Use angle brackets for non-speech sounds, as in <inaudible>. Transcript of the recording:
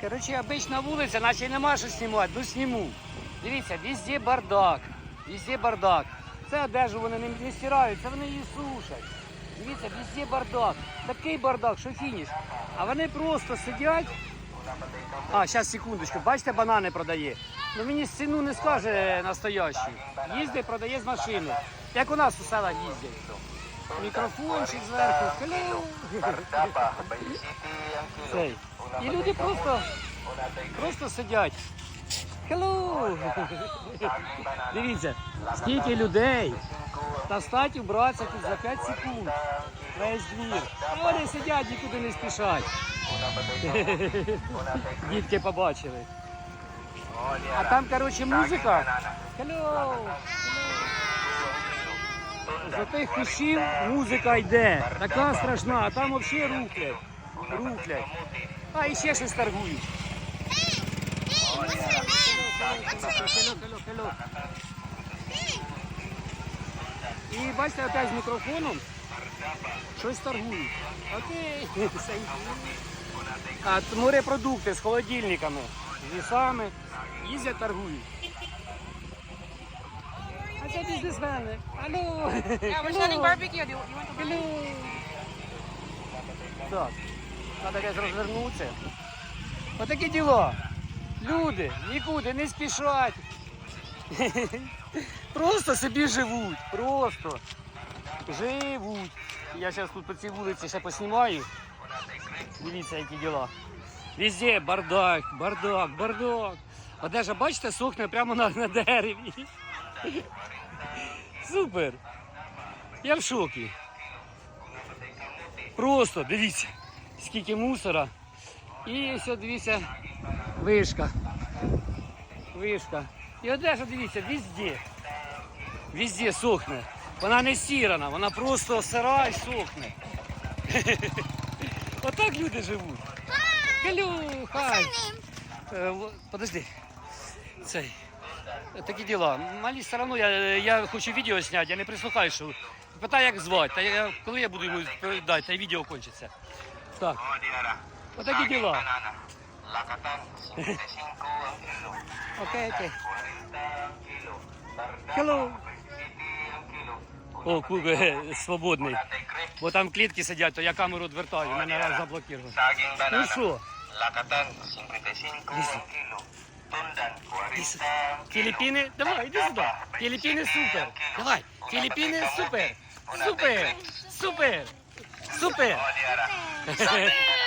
Короче, обична вулиця, наче нема що знімати, ну зніму. Дивіться, везде бардак. Везде бардак. Це одежу вони не, стирають, це вони її сушать. Дивіться, везде бардак. Такий бардак, що фініш. А вони просто сидять. А, зараз секундочку, бачите, банани продає. Ну мені ціну не скаже настоящий. Їздить, продає з машини. Як у нас у селах їздять. Мікрофончик зверху. Kilo. Цей. І люди просто, просто сидять. Hello! Дивіться, скільки людей. Та стать убратися тут за 5 секунд. Весь двір. А вони сидять, нікуди не спішать. Дітки побачили. А там, коротше, музика. Hello! За тих кущів музика йде. Така страшна, а там взагалі рухлять. Рухлять. А і ще щось торгують. І бачите, опять з мікрофоном щось торгують. Окей. А морепродукти з холодильниками, з лісами, їздять, торгують. А це бізнесмени. Алло. Yeah, we're selling barbecue. Do you, you want to buy? Hello. Так, треба десь розвернутися. Отакі діла. Люди нікуди не спішать. <laughs> Просто собі живуть. Просто живуть. Я зараз тут по цій вулиці ще поснімаю. Дивіться, які діла. Везде бардак, бардак, бардак. Одежа, бачите, сохне прямо на, на дереві. Супер. Я в шокі. Просто дивіться, скільки мусора. І ось дивіться, вишка. Вишка. І одежа, дивіться, везде. Везде сохне. Вона не стірана, вона просто сира і сохне. <laughs> Отак люди живуть. Хай. Е, Подожди. Цей. Е, Такі діла. Малі все одно я, я хочу відео зняти, я не прислухаю, що. Питаю, як звати. Та я, коли я буду йому відповідати, та й відео кончиться. Так, отакі діла. Banana. Lakatan 95 ang kilo. Окей, окей. 40 ang kilo. Bertambah Hello. О, куге, свободний. Бо там клітки сидять, то я камеру відвертаю, мене раз. Saging Ну що, Lakatan 55 ang kilo. Tundan 40 ang kilo. Філіппіни? Давай, иди сюда. Филиппины супер. Давай, Филиппины супер. Супер. Супер. Супер. <laughs> Dah.